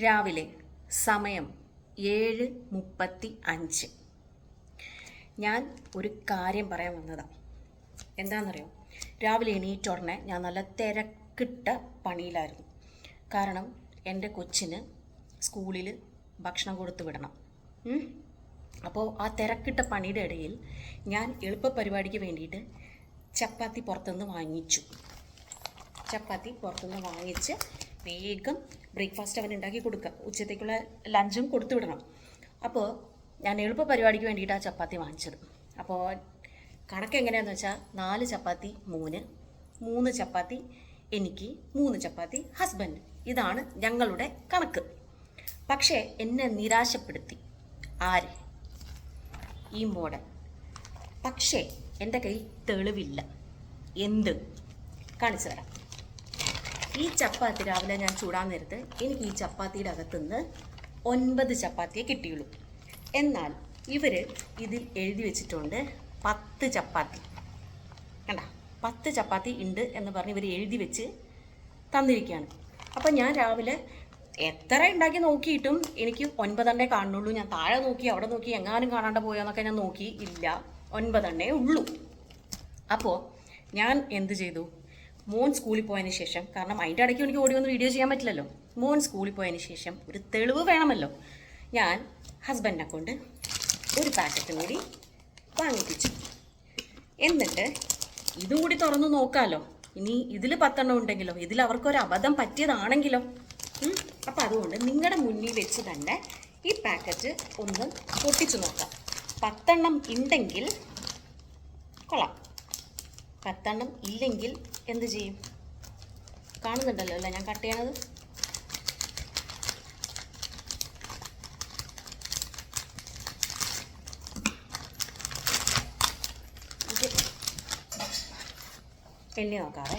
രാവിലെ സമയം ഏഴ് മുപ്പത്തി അഞ്ച്. ഞാൻ ഒരു കാര്യം പറയാൻ വന്നതാണ് എന്താണെന്നറിയോ രാവിലെ എണീറ്റ ഉടനെ ഞാൻ നല്ല തിരക്കിട്ട പണിയിലായിരുന്നു. കാരണം എന്റെ കൊച്ചിന് സ്കൂളിൽ ഭക്ഷണം കൊടുത്തു വിടണം. അപ്പോൾ ആ തിരക്കിട്ട പണിയുടെ ഇടയിൽ ഞാൻ എളുപ്പ പരിപാടിക്ക് വേണ്ടിയിട്ട് ചപ്പാത്തി പുറത്തുനിന്ന് വാങ്ങിച്ചു. ചപ്പാത്തി പുറത്തുനിന്ന് വാങ്ങിച്ച് വേഗം ബ്രേക്ക്ഫാസ്റ്റ് അവൻ ഉണ്ടാക്കി കൊടുക്കുക ഉച്ചത്തേക്കുള്ള ലഞ്ചും കൊടുത്തു വിടണം. അപ്പോൾ ഞാൻ എളുപ്പ പരിപാടിക്ക് വേണ്ടിയിട്ട് ആ ചപ്പാത്തി വാങ്ങിച്ചത്. അപ്പോൾ കണക്ക് എങ്ങനെയാണെന്ന് വെച്ചാൽ നാല് ചപ്പാത്തി മൂന്ന് മൂന്ന് ചപ്പാത്തി എനിക്ക് മൂന്ന് ചപ്പാത്തി ഹസ്ബൻഡ് ഇതാണ് ഞങ്ങളുടെ കണക്ക്. പക്ഷേ എന്നെ നിരാശപ്പെടുത്തി. ആര്? ഈ മോഡൽ പക്ഷേ എന്റെ കയ്യിൽ തെളിവില്ല. എന്ത്? കാണിച്ചു തരാം. ഈ ചപ്പാത്തി രാവിലെ ഞാൻ ചൂടാൻ നേരത്ത് എനിക്ക് ഈ ചപ്പാത്തിയുടെ അകത്തുനിന്ന് ഒൻപത് ചപ്പാത്തിയെ കിട്ടിയുള്ളൂ. എന്നാൽ ഇവർ ഇതിൽ എഴുതി വെച്ചിട്ടുണ്ട് പത്ത് ചപ്പാത്തി. കണ്ട? പത്ത് ചപ്പാത്തി ഉണ്ട് എന്ന് പറഞ്ഞ് ഇവർ എഴുതി വെച്ച് തന്നിരിക്കുകയാണ്. അപ്പോൾ ഞാൻ രാവിലെ എത്ര ഉണ്ടാക്കി നോക്കിയിട്ടും എനിക്ക് ഒൻപതെണ്ണേ കാണുള്ളൂ ഞാൻ താഴെ നോക്കി അവിടെ നോക്കി എങ്ങാനും കാണാണ്ട് പോയോന്നൊക്കെ ഞാൻ നോക്കി ഇല്ല. ഒൻപതെണ്ണേ ഉള്ളൂ. അപ്പോൾ ഞാൻ എന്ത് ചെയ്തു? മോൻ സ്കൂളിൽ പോയതിന് ശേഷം കാരണം അതിന്റെ ഇടയ്ക്ക് എനിക്ക് ഓടി വന്ന് വീഡിയോ ചെയ്യാൻ പറ്റില്ലല്ലോ. മോൻ സ്കൂളിൽ പോയതിന് ശേഷം ഒരു തെളിവ് വേണമല്ലോ. ഞാൻ ഹസ്ബൻഡിനെ കൊണ്ട് ഒരു പാക്കറ്റും കൂടി വാങ്ങിപ്പിച്ചു. എന്നിട്ട് ഇതും കൂടി തുറന്നു നോക്കാമല്ലോ ഇനി ഇതിൽ പത്തെണ്ണം ഉണ്ടെങ്കിലോ? ഇതിൽ അവർക്കൊരു അബദ്ധം പറ്റിയതാണെങ്കിലോ? അപ്പോൾ അപ്പം അതുകൊണ്ട് നിങ്ങളുടെ മുന്നിൽ വെച്ച് തന്നെ ഈ പാക്കറ്റ് ഒന്ന് പൊട്ടിച്ചു നോക്കാം. പത്തെണ്ണം ഉണ്ടെങ്കിൽ കൊള്ളാം. പത്തെണ്ണം ഇല്ലെങ്കിൽ എന്ത് ചെയ്യും? കാണുന്നുണ്ടല്ലോ അല്ലേ? ഞാൻ കട്ട് ചെയ്യണത്. എണ്ണി നോക്കാവേ.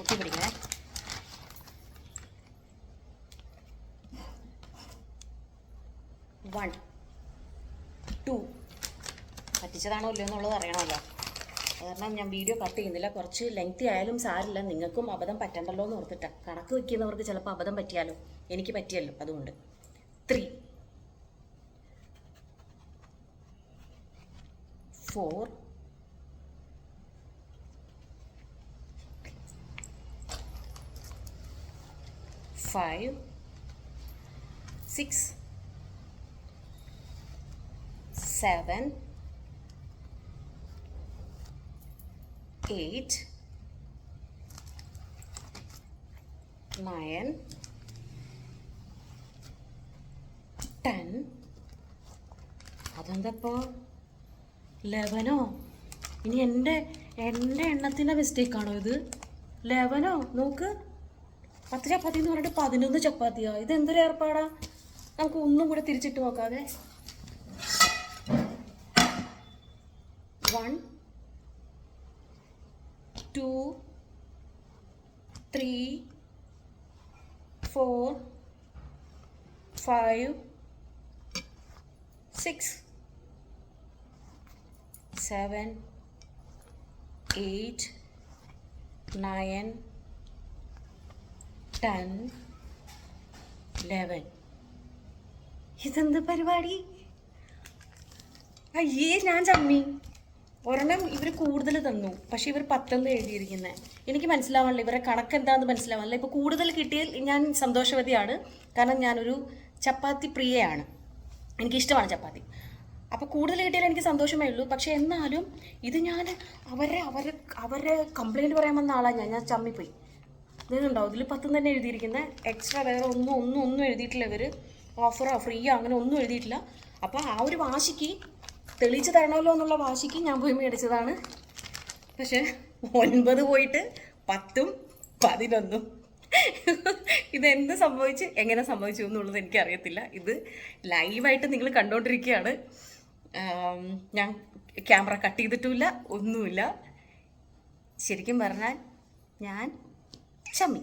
ഒട്ടി പിടിക്കണേ. വൺ ടു പറ്റിച്ചതാണോ ഇല്ലയോ എന്നുള്ളത് അറിയണമല്ലോ. കാരണം ഞാൻ വീഡിയോ കട്ട് ചെയ്യുന്നില്ല. കുറച്ച് ലെങ്തി ആയാലും സാരില്ല. നിങ്ങൾക്കും അബദ്ധം പറ്റണ്ടല്ലോ എന്ന് ഓർത്തിട്ടാണ് കണക്ക് വയ്ക്കുന്നവർക്ക് ചിലപ്പോൾ അബദ്ധം പറ്റിയാലോ? എനിക്ക് പറ്റിയല്ലോ. അതുകൊണ്ട്. Three four five six seven, eight, nine, ten. അതെന്തപ്പോ? ലെവനോ ഇനി എന്റെ എന്റെ എണ്ണത്തിന്റെ മിസ്റ്റേക്കാണോ ഇത്? ലെവനോ നോക്ക്. പത്ത് ചപ്പാത്തി എന്ന് പറഞ്ഞിട്ട് പതിനൊന്ന് ചപ്പാത്തിയോ. ഇതെന്തൊരു ഏർപ്പാടാ? നമുക്ക് ഒന്നും കൂടെ തിരിച്ചിട്ട് നോക്കാതെ one, two, three, four, five, six, seven, eight, nine, ten, eleven. ഇതെന്ത് പരിപാടി അയ്യേ ഞാൻ ചമ്മി ഒരെണ്ണം ഇവർ കൂടുതൽ തന്നു. പക്ഷെ ഇവർ പത്തെന്ന് എഴുതിയിരിക്കുന്നത് എനിക്ക് മനസ്സിലാവണില്ല ഇവരെ കണക്ക് എന്താണെന്ന് മനസ്സിലാവാനില്ല. ഇപ്പോൾ കൂടുതൽ കിട്ടിയാൽ ഞാൻ സന്തോഷവതിയാണ്. കാരണം ഞാനൊരു ചപ്പാത്തി പ്രിയയാണ്. എനിക്കിഷ്ടമാണ് ചപ്പാത്തി. അപ്പോൾ കൂടുതൽ കിട്ടിയാൽ എനിക്ക് സന്തോഷമേ ഉള്ളൂ. പക്ഷേ എന്നാലും ഇത് ഞാൻ അവരെ അവരെ അവരെ കംപ്ലൈന്റ് പറയാൻ വന്ന ആളാണ് ഞാൻ. ഞാൻ ചമ്മിപ്പോയി. ഇതുണ്ടോ ഇതിൽ പത്തും തന്നെ എഴുതിയിരിക്കുന്നത് എക്സ്ട്രാ വേറെ ഒന്നും ഒന്നും ഒന്നും എഴുതിയിട്ടില്ല ഇവർ ഓഫറോ ഫ്രീയോ അങ്ങനെ ഒന്നും എഴുതിയിട്ടില്ല. അപ്പോൾ ആ ഒരു വാശിക്ക് തെളിയിച്ച് തരണമല്ലോ എന്നുള്ള വാശിക്ക് ഞാൻ പോയി മേടിച്ചതാണ്. പക്ഷേ ഒൻപത് പോയിട്ട് പത്തും പതിനൊന്നും. ഇതെന്ത് സംഭവിച്ച് എങ്ങനെ സംഭവിച്ചു എന്നുള്ളത് എനിക്കറിയത്തില്ല. ഇത് ലൈവായിട്ട് നിങ്ങൾ കണ്ടുകൊണ്ടിരിക്കുകയാണ് ഞാൻ ക്യാമറ കട്ട് ചെയ്തിട്ടുമില്ല ഒന്നുമില്ല. ശരിക്കും പറഞ്ഞാൽ ഞാൻ ചമ്മി